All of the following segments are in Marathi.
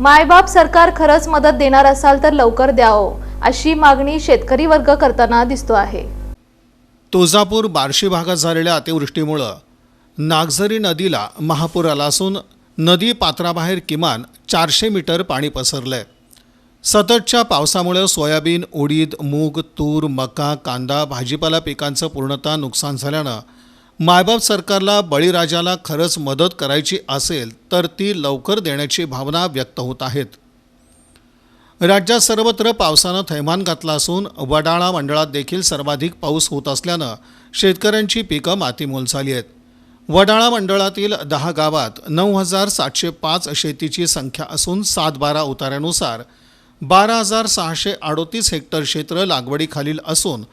मायबाप सरकार खरंच मदत देणार असाल तर लवकर द्यावं अशी मागणी शेतकरी वर्ग करताना दिसतो आहे. तुळजापूर बार्शी भागात झालेल्या अतिवृष्टीमुळं नागझरी नदीला महापूर आला असून नदी पात्राबाहेर किमान चारशे मीटर पाणी पसरलं आहे सततच्या पावसामुळे सोयाबीन उडीद मूग तूर मका कांदा भाजीपाला पिकांचं पूर्णतः नुकसान झाल्यानं मायबाप सरकारला बळीराजाला खरंच मदत करायची असेल तर ती लवकर देण्याची भावना व्यक्त होत आहेत. राज्यात सर्वत्र पावसानं थैमान घातला असून वडाळा मंडळात देखील सर्वाधिक पाऊस होत असल्यानं शेतकऱ्यांची पिकं मातीमोल झाली आहेत. वडाळा मंडळातील दहा गावात नऊ हजार सातशे पाच शेतीची संख्या असून सात बारा उतार्यानुसार बारा हजार सहाशे अडोतीस हेक्टर क्षेत्र लागवडीखालील असून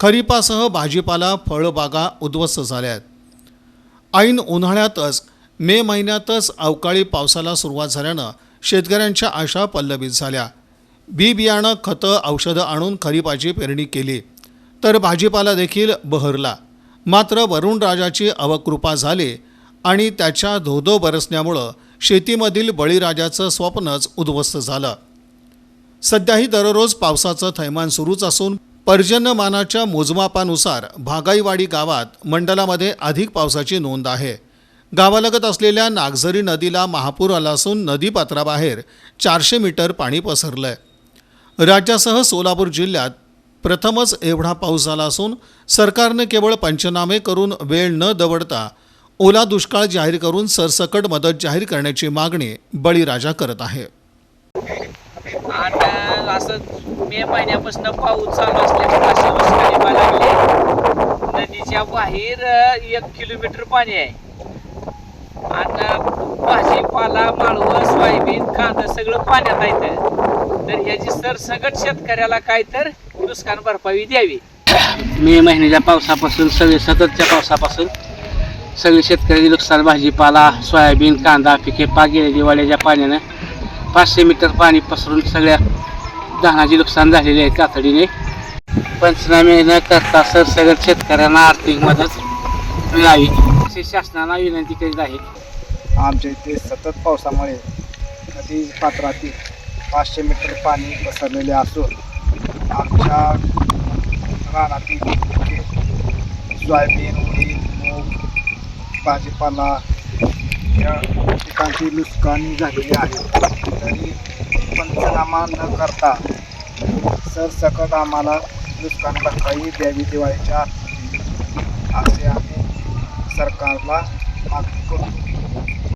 खरीपासह भाजीपाला फळबागा उद्ध्वस्त झाल्या आहेत. ऐन उन्हाळ्यातच मे महिन्यातच अवकाळी पावसाला सुरुवात झाल्यानं शेतकऱ्यांच्या आशा पल्लवित झाल्या. बी बियाणं खतं औषधं आणून खरीपाची पेरणी केली. तर भाजीपाला देखील बहरला. मात्र वरुणराजाची अवकृपा झाली आणि त्याच्या धोधो बरसण्यामुळं शेतीमधील बळीराजाचं स्वप्नच उद्ध्वस्त झालं. सध्याही दररोज पावसाचं थैमान सुरूच असून पर्जन्यमानाच्या मोजमापानुसार भागाईवाडी गावात मंडलामध्ये अधिक पावसाची नोंद आहे. गावालगत असलेल्या नागझरी नदीला महापूर आला असून नदीपात्राबाहेर चारशे मीटर पाणी पसरलं आहे राज्यासह सोलापूर जिल्ह्यात प्रथमच एवढा पाऊस झाला असून सरकारने केवळ पंचनामे करून वेळ न दवडता ओला दुष्काळ जाहीर करून सरसकट मदत जाहीर करण्याची मागणी बळीराजा करत आहे. असं मे महिन्यापासून पाऊस चालू असल्यामुळे लागले. नदीच्या बाहेर एक किलोमीटर पाणी आहे. आणि भाजीपाला माळवं सोयाबीन कांदा सगळं पाण्यात आहे तर ह्याची सरसकट शेतकऱ्याला काय तर नुकसान भरपाई द्यावी. मे महिन्याच्या पावसापासून सगळे सततच्या पावसापासून सगळे शेतकऱ्याचे नुकसान भाजीपाला सोयाबीन कांदा पिके पाक गेले दिवाळीच्या पाण्यानं. पाचशे मीटर पाणी पसरून सगळ्या धानाचे नुकसान झालेले आहे तातडीने पंचनामे न करता सरसगट शेतकऱ्यांना आर्थिक मदत मिळावी अशी शासनाला विनंती करीत आहे. आमच्या इथे सतत पावसामुळे नदी पात्रातील पाचशे मीटर पाणी पसरलेले असून आमच्या रानातील सोयाबीन उडीद मूग भाजीपाला या पिकांची नुकसानी झालेली आहे. तरी पंचनामा न करता सरसकट आम्हाला नुकसान भरपाई द्यावी दिवाळीच्या असे आम्ही सरकारला मागणी करतो